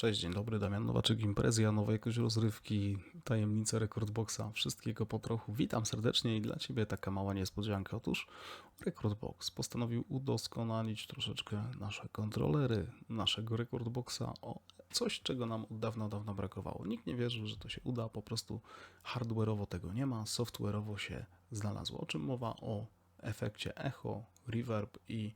Cześć, dzień dobry, Damian Nowaczyk, imprezja, nowe jakoś rozrywki, tajemnice Rekordboxa, wszystkiego po trochu. Witam serdecznie i dla Ciebie taka mała niespodzianka. Otóż Rekordbox postanowił udoskonalić troszeczkę nasze kontrolery naszego Rekordboxa o coś, czego nam od dawna, dawna brakowało. Nikt nie wierzył, że to się uda, po prostu hardware'owo tego nie ma, software'owo się znalazło. O czym mowa? O efekcie echo, reverb i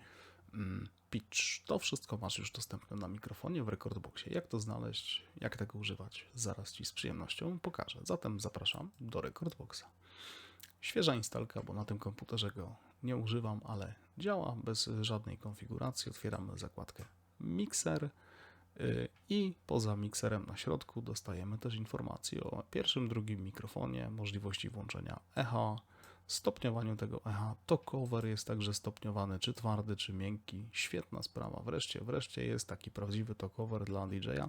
mm, pitch. To wszystko masz już dostępne na mikrofonie w Rekordboxie. Jak to znaleźć, jak tego używać, zaraz Ci z przyjemnością pokażę. Zatem zapraszam do Rekordboxa. Świeża instalka, bo na tym komputerze go nie używam, ale działa bez żadnej konfiguracji. Otwieramy zakładkę Mixer y, i poza mikserem na środku dostajemy też informacje o pierwszym, drugim mikrofonie, możliwości włączenia echa, stopniowaniu tego echa. To cover jest także stopniowany, czy twardy, czy miękki. Świetna sprawa. Wreszcie, wreszcie jest taki prawdziwy to cover dla DJ-a.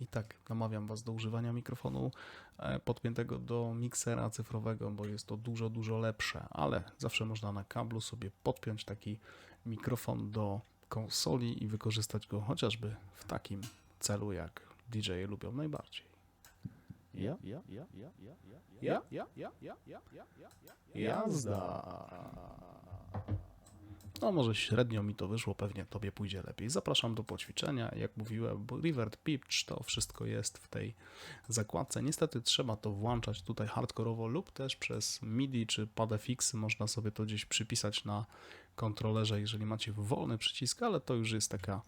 I tak namawiam Was do używania mikrofonu e, podpiętego do miksera cyfrowego, bo jest to dużo, dużo lepsze, ale zawsze można na kablu sobie podpiąć taki mikrofon do konsoli i wykorzystać go chociażby w takim celu, jak DJ-e lubią najbardziej. Ja, ja, ja, ja, ja, ja, ja, ja, ja, ja, ja, ja, ja, jazda. No może średnio mi to wyszło, pewnie tobie pójdzie lepiej. Zapraszam do poćwiczenia. Jak mówiłem, Revert Pitch to wszystko jest w tej zakładce. Niestety trzeba to włączać tutaj hardkorowo lub też przez MIDI czy PadFX można sobie to gdzieś przypisać na kontrolerze, jeżeli macie wolny przycisk, ale to już jest taka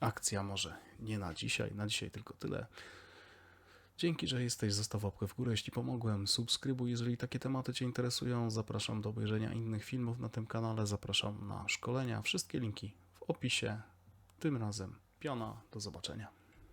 akcja może nie na dzisiaj, na dzisiaj tylko tyle. Dzięki, że jesteś, zostaw łapkę w górę, jeśli pomogłem, subskrybuj, jeżeli takie tematy Cię interesują, zapraszam do obejrzenia innych filmów na tym kanale, zapraszam na szkolenia, wszystkie linki w opisie, tym razem piona, do zobaczenia.